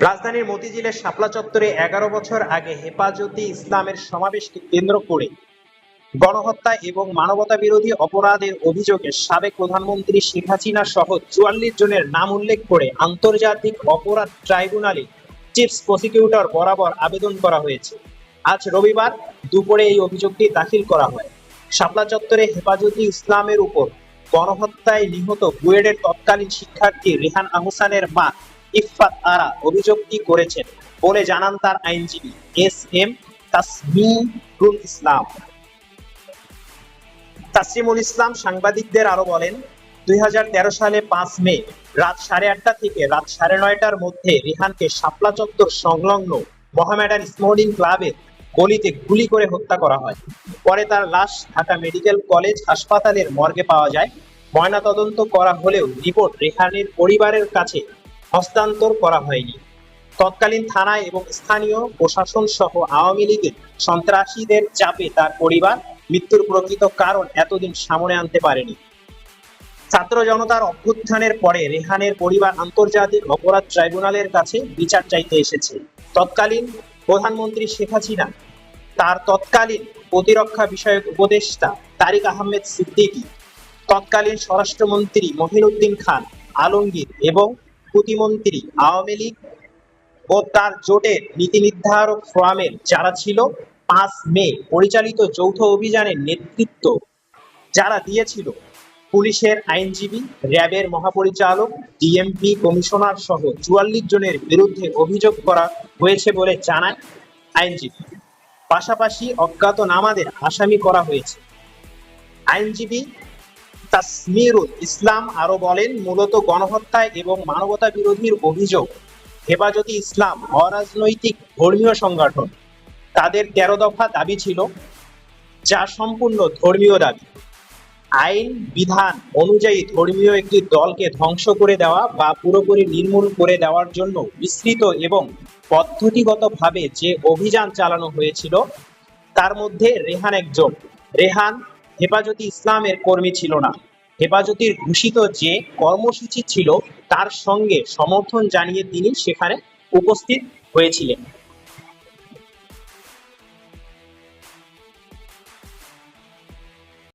রাজধানীর মতিঝিলের শাপলা চত্বরে এগারো বছর আগে হেফাজতে ইসলামের সমাবেশকে কেন্দ্র করে গণহত্যা এবং মানবতা বিরোধী অপরাধের অভিযোগে সাবেক প্রধানমন্ত্রী শেখ হাসিনা সহ চুয়াল্লিশ জনের নাম উল্লেখ করে আন্তর্জাতিক অপরাধ ট্রাইব্যুনালে চিফ প্রসিকিউটর বরাবর আবেদন করা হয়েছে। আজ রবিবার দুপুরে এই অভিযোগটি দাখিল করা হয়। শাপলা চত্বরে হেফাজতে ইসলামের উপর গণহত্যায় নিহত বুয়েটের তৎকালীন শিক্ষার্থী রেহান আহসানের মা ইফফাত আরা অভিযোগটি করেছেন বলে জানান তার আইনজীবী এস এম তাসমিরুল ইসলাম। তাসলিমুল ইসলাম সাংবাদিকদের আরও বলেন, দুই সালে পাঁচ মে রাত সাড়ে আটটা থেকে রাত সাড়ে নয়টার মধ্যে রিহানকে শাপলা চত্বর সংলগ্ন মোহামেডান স্মোর্ডিং ক্লাবের গলিতে গুলি করে হত্যা করা হয়। পরে তার লাশ ঢাকা মেডিকেল কলেজ হাসপাতালের মর্গে পাওয়া যায়। ময়নাতদন্ত করা হলেও রিপোর্ট রেহানের পরিবারের কাছে হস্তান্তর করা হয়নি। তৎকালীন থানায় এবং স্থানীয় প্রশাসন সহ আওয়ামী লীগের সন্ত্রাসীদের চাপে তার পরিবার মৃত্যুর প্রকৃত কারণ এতদিন সামনে আনতে পারেনি। ছাত্র জনতার অভ্যুত্থানের পরে রেহানের পরিবার আন্তর্জাতিক অপরাধ ট্রাইব্যুনালের কাছে বিচার চাইতে এসেছে। তৎকালীন প্রধানমন্ত্রী শেখ হাসিনা, তার তৎকালীন প্রতিরক্ষা বিষয়ক উপদেষ্টা তারিক আহমেদ সিদ্দিকী, তৎকালীন স্বরাষ্ট্রমন্ত্রী মহিনুদ্দিন খান আলমগীর এবং প্রতিমন্ত্রী আওয়ামী লীগ ও তার জোটের নীতি নির্ধারক ফোরামের যারা ছিল, পাঁচ মে পরিচালিত যৌথ অভিযানের নেতৃত্ব যারা দিয়েছিল, পুলিশের আইনজীবী, র্যাবের মহাপরিচালক, ডিএমপি কমিশনার সহ চুয়াল্লিশ জনের বিরুদ্ধে অভিযোগ করা হয়েছে বলে জানায় আইনজীবী। পাশাপাশি অজ্ঞাতনামাদের আসামি করা হয়েছে। আইনজীবী তাসমিরুল ইসলাম আরও বলেন, মূলত গণহত্যায় এবং মানবতা বিরোধীর অভিযোগ, হেফাজতে ইসলাম, অরাজনৈতিক ধর্মীয় সংগঠন। তাদের তেরো দফা দাবি ছিল, যা সম্পূর্ণ ধর্মীয় দাবি। আইন, বিধান অনুযায়ী ধর্মীয় একটি দলকে ধ্বংস করে দেওয়া বা পুরোপুরি নির্মূল করে দেওয়ার জন্য বিস্তৃত এবং পদ্ধতিগতভাবে যে অভিযান চালানো হয়েছিল, তার মধ্যে রেহান একজন। রেহান হেফাজতে ইসলামের কর্মী ছিল না। হেফাজতির ঘোষিত যে কর্মসূচি ছিল, তার সঙ্গে সমর্থন জানিয়ে তিনি সেখানে উপস্থিত হয়েছিলেন।